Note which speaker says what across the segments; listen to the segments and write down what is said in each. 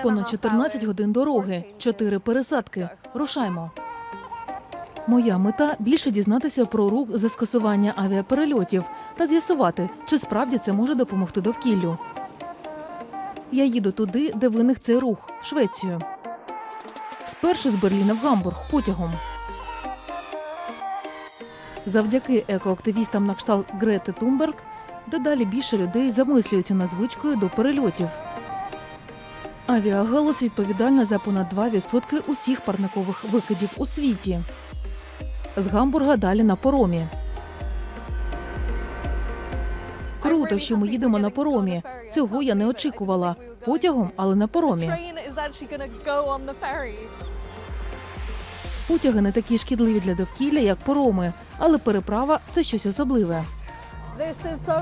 Speaker 1: Понад 14 годин дороги, 4 пересадки. Рушаймо. Моя мета більше дізнатися про рух за скасування авіаперельотів та з'ясувати, чи справді це може допомогти довкіллю. Я їду туди, де виник цей рух Швецію. Спершу з Берліна в Гамбург потягом. Завдяки екоактивістам на кшталт Грети Тумберг, дедалі більше людей замислюються над звичкою до перельотів. Авіагалузь відповідальна за понад 2% усіх парникових викидів у світі. З Гамбурга далі на поромі. Круто, що ми їдемо на поромі. Цього я не очікувала. Потягом, але на поромі. Потяги не такі шкідливі для довкілля, як пороми, але переправа це щось особливе.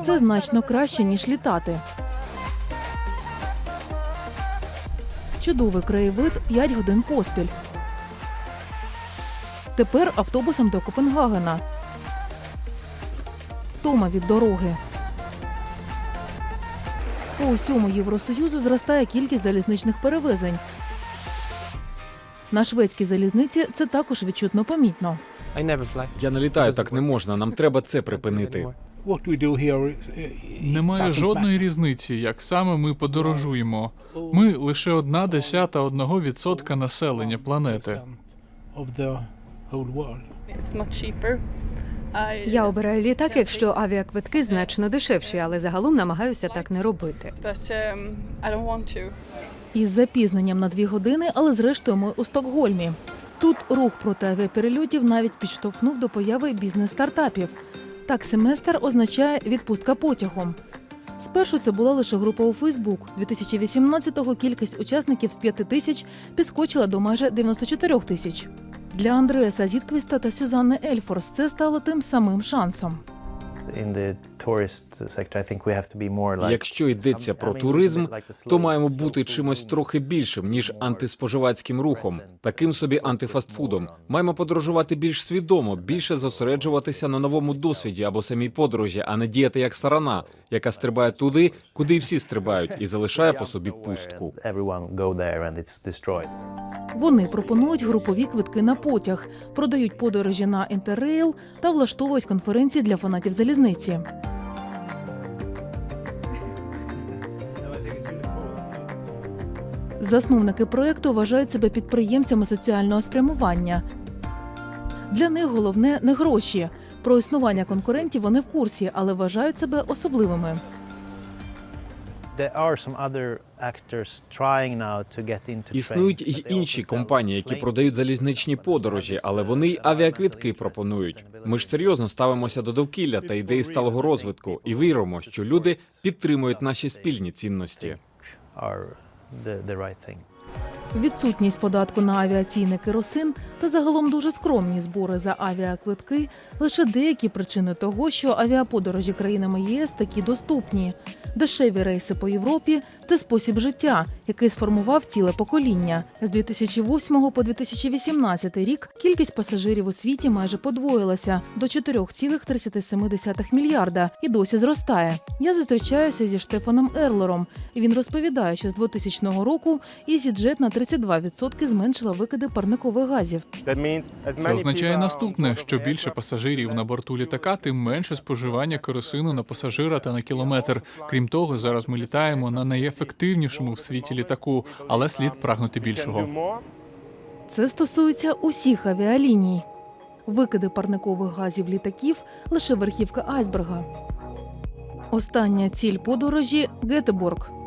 Speaker 1: Це значно краще, ніж літати. Чудовий краєвид 5 годин поспіль. Тепер автобусом до Копенгагена. Втома від дороги. По усьому Євросоюзу зростає кількість залізничних перевезень. На шведській залізниці це також відчутно помітно.
Speaker 2: Я не літаю, так не можна. Нам треба це припинити.
Speaker 3: What we do here is, uh,
Speaker 4: Немає жодної різниці, як саме ми подорожуємо. Ми лише одна десята одного відсотка населення планети.
Speaker 3: Of the whole world.
Speaker 5: It's much cheaper. I,
Speaker 6: Я обираю літак, якщо авіаквитки значно дешевші, але загалом намагаюся так не робити.
Speaker 5: um.
Speaker 1: Із запізненням на дві години, але зрештою ми у Стокгольмі. Тут рух проти авіаперельотів навіть підштовхнув до появи бізнес-стартапів. Так, семестр означає відпустка потягом. Спершу це була лише група у Фейсбук. 2018-го кількість учасників з 5 тисяч підскочила до майже 94 тисяч. Для Андреаса Зітквіста та Сюзанни Ельфорс це стало тим самим шансом.
Speaker 2: Якщо йдеться про туризм, то маємо бути чимось трохи більшим ніж антиспоживацьким рухом, таким собі антифастфудом. Маємо подорожувати більш свідомо, більше зосереджуватися на новому досвіді або самій подорожі, а не діяти як сарана, яка стрибає туди, куди всі стрибають, і залишає по собі пустку.
Speaker 1: Вони пропонують групові квитки на потяг, продають подорожі на інтеррейл та влаштовують конференції для фанатів залізниці. Засновники проекту вважають себе підприємцями соціального спрямування. Для них головне не гроші. Про існування конкурентів вони в курсі, але вважають себе особливими.
Speaker 2: Існують й інші компанії, які продають залізничні подорожі, але вони й авіаквітки пропонують. Ми ж серйозно ставимося до довкілля та ідеї сталого розвитку і віримо, що люди підтримують наші спільні цінності.
Speaker 1: Відсутність податку на авіаційний керосин та загалом дуже скромні збори за авіаквитки лише деякі причини того, що авіаподорожі країнами ЄС такі доступні. Дешеві рейси по Європі це спосіб життя, який сформував ціле покоління. З 2008 по 2018 рік кількість пасажирів у світі майже подвоїлася до 4,37 мільярда і досі зростає. Я зустрічаюся зі Штефаном Ерлером, він розповідає, що з 2000 року EasyJet на 32% зменшила викиди парникових газів.
Speaker 4: Це означає наступне: що більше пасажирів на борту літака, тим менше споживання керосину на пасажира та на кілометр. Крім того, зараз ми літаємо на найефективнішому в світі літаку, але слід прагнути більшого.
Speaker 1: Це стосується усіх авіаліній. Викиди парникових газів літаків лише верхівка айсберга. Остання ціль подорожі Гетеборг.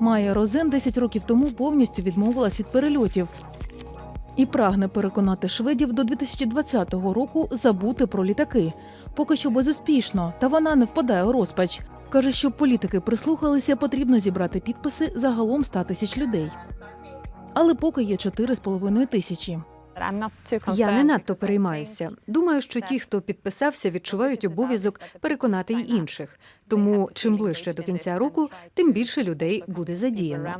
Speaker 1: Майя Розен 10 років тому повністю відмовилась від перельотів і прагне переконати шведів до 2020 року забути про літаки. Поки що безуспішно, та вона не впадає у розпач. Каже, щоб політики прислухалися, потрібно зібрати підписи загалом 100 тисяч людей. Але поки є 4,5 тисячі.
Speaker 7: I'm not too
Speaker 6: Я не надто переймаюся. Думаю, що ті, хто підписався, відчувають обов'язок переконати й інших. Тому чим ближче до кінця року, тим більше людей буде задіяно.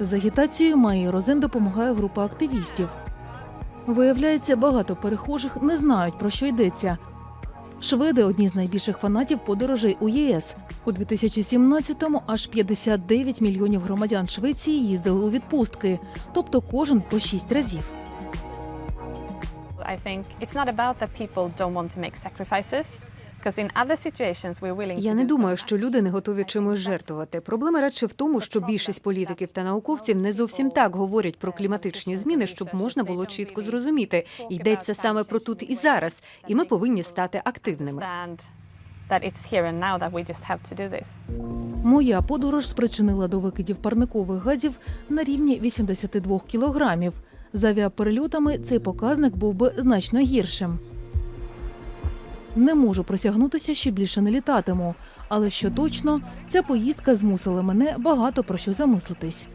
Speaker 1: З агітацією Майї Розен допомагає група активістів. Виявляється, багато перехожих не знають, про що йдеться. Шведи одні з найбільших фанатів подорожей у ЄС. У 2017-му аж 59 мільйонів громадян Швеції їздили у відпустки, тобто кожен по шість разів.
Speaker 7: I think it's not about that people don't want to make sacrifices, because in other situations we're willing to
Speaker 6: Я не думаю, що люди не готові чимось жертвувати. Проблема радше в тому, що більшість політиків та науковців не зовсім так говорять про кліматичні зміни, щоб можна було чітко зрозуміти. Йдеться саме про тут і зараз, і ми повинні стати активними.
Speaker 7: Understand that it's here and now that we just have to do this.
Speaker 1: Моя подорож спричинила до викидів парникових газів на рівні 82 кілограмів. З авіаперельотами цей показник був би значно гіршим. Не можу присягнутися, що більше не літатиму, але що точно, ця поїздка змусила мене багато про що замислитись.